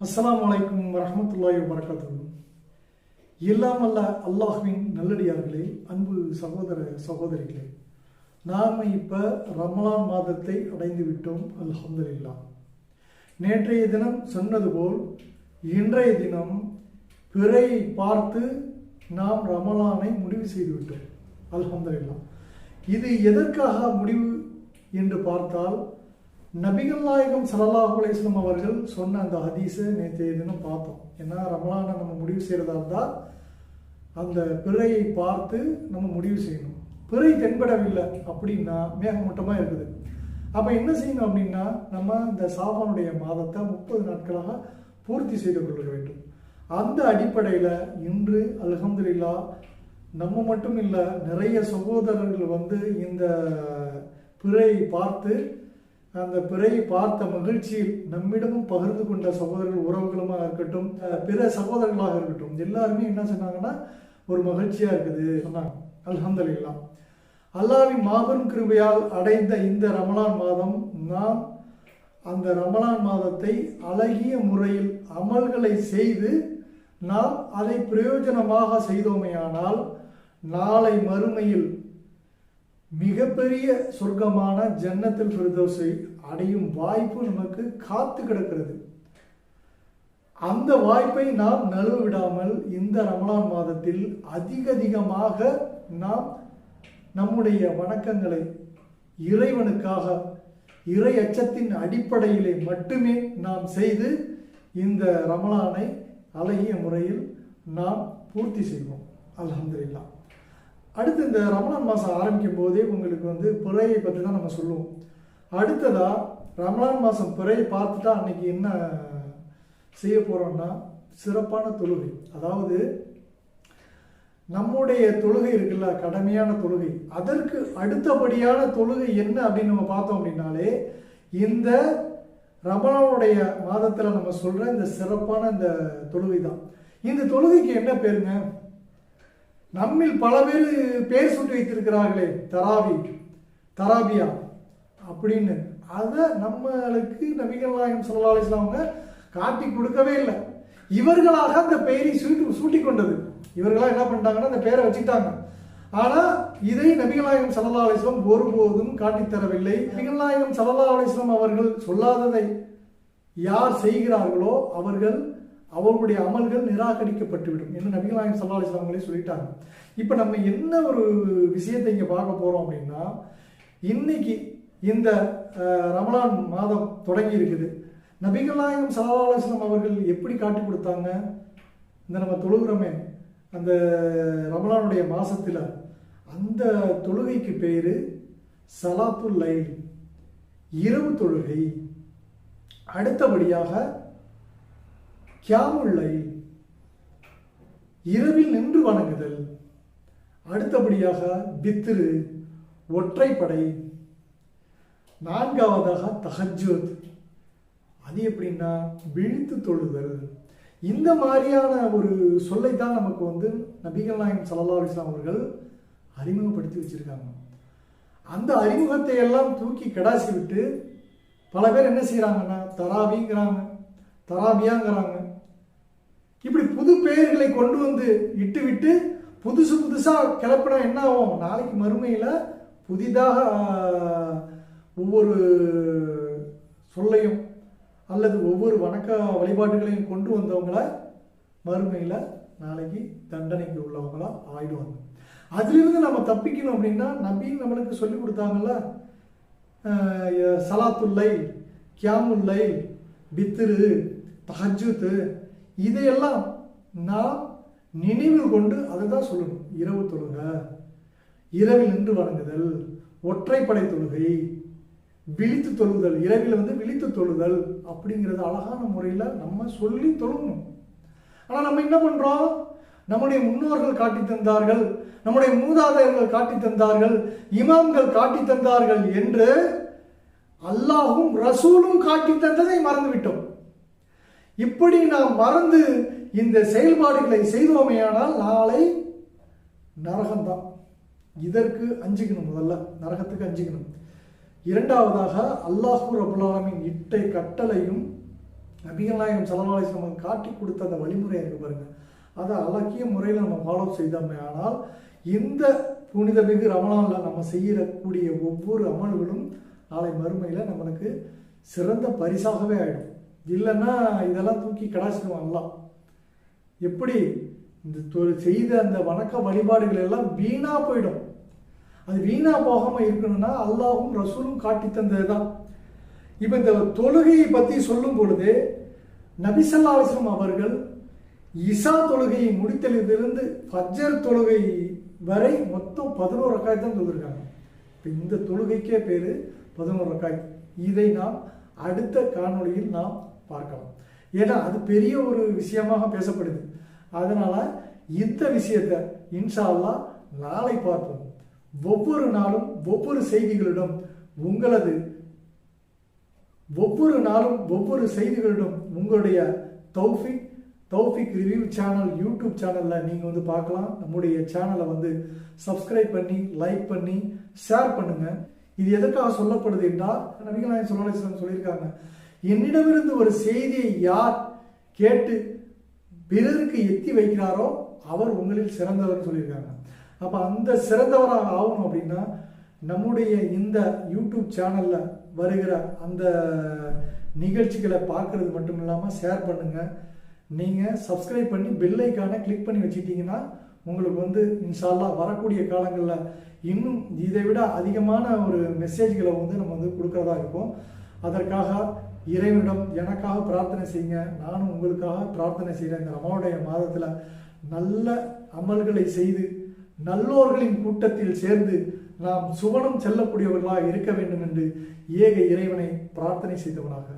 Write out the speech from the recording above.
அஸ்லாம் அலைக்கும் வரமத்துல்லாய் வரகாத்து எல்லாம் அல்ல அல்லாஹ்வின் நல்லடியார்களே அன்பு சகோதர சகோதரிகளே நாம் இப்போ ரமலான் மாதத்தை அடைந்து விட்டோம் அல்ஹம்துலில்லாஹ் நேற்றைய தினம் சொன்னது போல் இன்றைய தினம் பிறை பார்த்து நாம் ரமலானை முடிவு செய்துவிட்டோம் விட்டோம் இது எதற்காக முடிவு என்று பார்த்தால் நபிகள் நாயகம் சலல்லாஹ் அலைஹி அவர்கள் சொன்ன அந்த ஹதீஸை நேற்றைய தினம் பார்த்தோம். ஏன்னா ரமலானை நம்ம முடிவு செய்கிறதா இருந்தால் அந்த பிறையை பார்த்து நம்ம முடிவு செய்யணும். பிறை தென்படவில்லை அப்படின்னா மேகமூட்டமாக இருக்குது. அப்போ என்ன செய்யணும் அப்படின்னா நம்ம இந்த சாபானுடைய மாதத்தை முப்பது நாட்களாக பூர்த்தி செய்து கொள்ள வேண்டும். அந்த அடிப்படையில் இன்று அல்ஹம்துலில்லாஹ் நம்ம மட்டும் இல்லை நிறைய சகோதரர்கள் வந்து இந்த பிறையை பார்த்து அந்த பிறையை பார்த்த மகிழ்ச்சியில் நம்மிடமும் பகிர்ந்து கொண்ட சகோதரர்கள் உறவுகளுமாக இருக்கட்டும் பிற சகோதரர்களாக இருக்கட்டும் எல்லாருமே என்ன சொன்னாங்கன்னா ஒரு மகிழ்ச்சியாக இருக்குது சொன்னாங்க. அல்ஹம்துலில்லாஹ் அல்லாவின் மாபெரும் கிருபையால் அடைந்த இந்த ரமலான் மாதம் நாம் அந்த ரமலான் மாதத்தை அழகிய முறையில் அமல்களை செய்து நாம் அதை பிரயோஜனமாக செய்தோமேயானால் நாளை மறுமையில் மிகப்பெரிய சொர்க்கமான ஜன்னத்தில் பிரதோசை அடையும் வாய்ப்பு நமக்கு காத்து கிடக்கிறது. அந்த வாய்ப்பை நாம் நழுவிடாமல் இந்த ரமலான் மாதத்தில் அதிக அதிகமாக நாம் நம்முடைய வணக்கங்களை இறைவனுக்காக இறை அச்சத்தின் அடிப்படையிலே மட்டுமே நாம் செய்து இந்த ரமலானை அழகிய முறையில் நாம் பூர்த்தி செய்வோம். அலமதுல்லா அடுத்து இந்த ரமணான் மாதம் ஆரம்பிக்கும் போதே உங்களுக்கு வந்து பிறையை பற்றி தான் நம்ம சொல்லுவோம். அடுத்ததாக ரமணான் மாதம் பிறையை பார்த்துட்டா அன்னைக்கு என்ன செய்ய போகிறோம்னா சிறப்பான தொழுகை. அதாவது நம்முடைய தொழுகை இருக்குல்ல கடமையான தொழுகை. அதற்கு அடுத்தபடியான தொழுகை என்ன அப்படின்னு நம்ம பார்த்தோம் அப்படின்னாலே இந்த ரமணனுடைய மாதத்தில் நம்ம சொல்கிற இந்த சிறப்பான இந்த தொழுகை தான் இந்த தொழுகைக்கு என்ன பேருங்க? நம்மில் பல பேர் பேர் சுட்டு வைத்திருக்கிறார்களே தராவி தராபியா அப்படின்னு. அதை நம்மளுக்கு நபிகள் நாயகம் ஸல்லல்லாஹு அவங்க காட்டி கொடுக்கவே இல்லை. இவர்களாக அந்த பெயரை சூட்டி சூட்டி கொண்டது இவர்களாக என்ன பண்ணிட்டாங்கன்னா அந்த பெயரை வச்சுக்கிட்டாங்க. ஆனால் இதை நபிகளாயம் சல்லா அலிஸ்லாம் ஒருபோதும் காட்டித்தரவில்லை சல்லா அலிஸ்லாம் அவர்கள் சொல்லாததை யார் செய்கிறார்களோ அவர்கள் அவர்களுடைய அமல்கள் நிராகரிக்கப்பட்டுவிடும் என்று நபிகள் நாயகம் ஸல்லல்லாஹு சொல்லிட்டாங்க. இப்போ நம்ம என்ன ஒரு விஷயத்தை இங்கே பார்க்க போகிறோம் அப்படின்னா இன்னைக்கு இந்த ரமலான் மாதம் தொடங்கி இருக்குது. நபிகள் நாயகம் ஸல்லல்லாஹு அவர்கள் எப்படி காட்டி கொடுத்தாங்க? இந்த நம்ம தொழுகிறோமே அந்த ரமலானுடைய மாதத்தில் அந்த தொழுகைக்கு பேர் சலாத்துல் லைல் இரவு தொழுகை. அடுத்தபடியாக கியாமுள்ளை இரவில் நின்று வணங்குதல். அடுத்தபடியாக பித்திரு ஒற்றைப்படை. நான்காவதாக தஹஜோத் அது எப்படின்னா விழித்து தொழுதல். இந்த மாதிரியான ஒரு சொல்லை தான் நமக்கு வந்து நபிகள் நாயகம் சல்லா அலைஹி அவர்கள் அறிமுகப்படுத்தி வச்சிருக்காங்க. அந்த அறிமுகத்தை எல்லாம் தூக்கி கடாசி விட்டு பல பேர் என்ன செய்கிறாங்கன்னா தராபிங்கிறாங்க. தராபியாங்கிறாங்க. புது பெயர்களை கொண்டு வந்து இட்டு விட்டு புதுசு புதுசாக கிளப்பினா என்ன ஆகும்? நாளைக்கு மறுமையில் புதிதாக ஒவ்வொரு சொல்லையும் அல்லது ஒவ்வொரு வணக்க வழிபாடுகளையும் கொண்டு வந்தவங்கள மறுமையில் நாளைக்கு தண்டனைக்கு உள்ளவங்களா ஆயிடுவாங்க. அதிலிருந்து நம்ம தப்பிக்கணும் அப்படின்னா நபி நம்மளுக்கு சொல்லி கொடுத்தாங்கல்ல சலாத்துல்லை கியாமுல்லை பித்திரு தஹஜூத்து இதையெல்லாம் நாம் நினைவில் கொண்டு அதை தான் சொல்லணும். இரவு தொழுக இரவில் நின்று வணங்குதல் ஒற்றைப்படை தொழுகை விழித்து தொழுதல் இரவில் வந்து விழித்து தொழுதல் அப்படிங்கிறது அழகான முறையில் நம்ம சொல்லி தொழுகணும். ஆனால் நம்ம என்ன பண்ணுறோம் நம்முடைய முன்னோர்கள் காட்டி தந்தார்கள் நம்முடைய மூதாதையர்கள் காட்டி தந்தார்கள் இமாம்கள் காட்டி தந்தார்கள் என்று அல்லாஹும் ரசூலும் காட்டி தந்ததை மறந்து விட்டோம் இப்படி நாம் மறந்து இந்த செயல்பாடுகளை செய்தோமேயானால் நாளை நரகம்தான். இதற்கு அஞ்சுக்கணும் முதல்ல. நரகத்துக்கு அஞ்சுக்கணும். இரண்டாவதாக அல்லாஹூ ரபுல்லாலமின் இட்டை கட்டளையும் நபிகள்நாயகம் நாயகம் நமக்கு காட்டி கொடுத்த அந்த வழிமுறை இருக்கு பாருங்க. அதை அழகிய முறையில் நம்ம ஃபாலோ செய்தோமே ஆனால் இந்த புனிதமிகு ரமலானில் நம்ம செய்யக்கூடிய ஒவ்வொரு அமல்களும் நாளை மறுமையில் நம்மளுக்கு சிறந்த பரிசாகவே ஆயிடும். இல்லைன்னா இதெல்லாம் தூக்கி கடாச்சிடுவாங்களாம் எப்படி இந்த தொ- செய்த அந்த வணக்க வழிபாடுகள் எல்லாம் வீணாக போயிடும். அது வீணாக போகாமல் இருக்கணும்னா அல்லாவும் ரசூலும் காட்டி தந்தது தான் இப்போ இந்த தொழுகையை பற்றி சொல்லும் பொழுது நபிசல்லா அவர்கள் இசா தொழுகையை முடித்தலிருந்து ஃபஜ்ஜர் தொழுகை வரை மொத்தம் பதினோரு ரக்காய் தான் தொழுதிருக்காங்க. இப்போ இந்த தொழுகைக்கே பேர் பதினோரு ரக்காய் இதை நாம் அடுத்த காணொளியில் நாம் பார்க்கலாம். ஏன்னா அது பெரிய ஒரு விஷயமாக பேசப்படுது. அதனால் இந்த விஷயத்தை இன்ஷா நாளை பார்ப்போம். ஒவ்வொரு நாளும் ஒவ்வொரு செய்திகளிடம் உங்களது ஒவ்வொரு நாளும் ஒவ்வொரு செய்திகளிடம் உங்களுடைய Taufiq Taufiq review channel YouTube சேனலில் நீங்கள் வந்து பார்க்கலாம். நம்முடைய சேனலை வந்து சப்ஸ்கிரைப் பண்ணி லைக் பண்ணி ஷேர் பண்ணுங்கள் இது எதற்காக சொல்லப்படுது என்றால் நபிகள் நாயகம் சொல்லியிருக்காங்க. என்னிடமிருந்து ஒரு செய்தியை யார் கேட்டு பிறருக்கு எத்தி வைக்கிறாரோ அவர் உங்களில் சிறந்தவர் சொல்லியிருக்காங்க. அப்போ அந்த சிறந்தவராக ஆகணும் அப்படின்னா நம்முடைய இந்த யூடியூப் சேனலில் வருகிற அந்த நிகழ்ச்சிகளை பார்க்கறது மட்டும் இல்லாமல் ஷேர் பண்ணுங்கள் நீங்கள் சப்ஸ்கிரைப் பண்ணி பெல்லைக்கான கிளிக் பண்ணி வச்சுட்டிங்கன்னா உங்களுக்கு வந்து இன்ஷால்லா வரக்கூடிய காலங்களில் இன்னும் இதை விட அதிகமான ஒரு மெசேஜ்களை வந்து நம்ம வந்து கொடுக்குறதா இருக்கும். அதற்காக இறைவனிடம் எனக்காக பிரார்த்தனை செய்யுங்க நானும் உங்களுக்காக பிரார்த்தனை செய்கிறேன் இந்த ரமாவுடைய மாதத்தில் நல்ல அமல்களை செய்து நல்லோர்களின் கூட்டத்தில் சேர்ந்து நாம் சுவனம் செல்லக்கூடியவர்களாக இருக்க வேண்டும் என்று ஏக இறைவனை பிரார்த்தனை செய்தவனாக.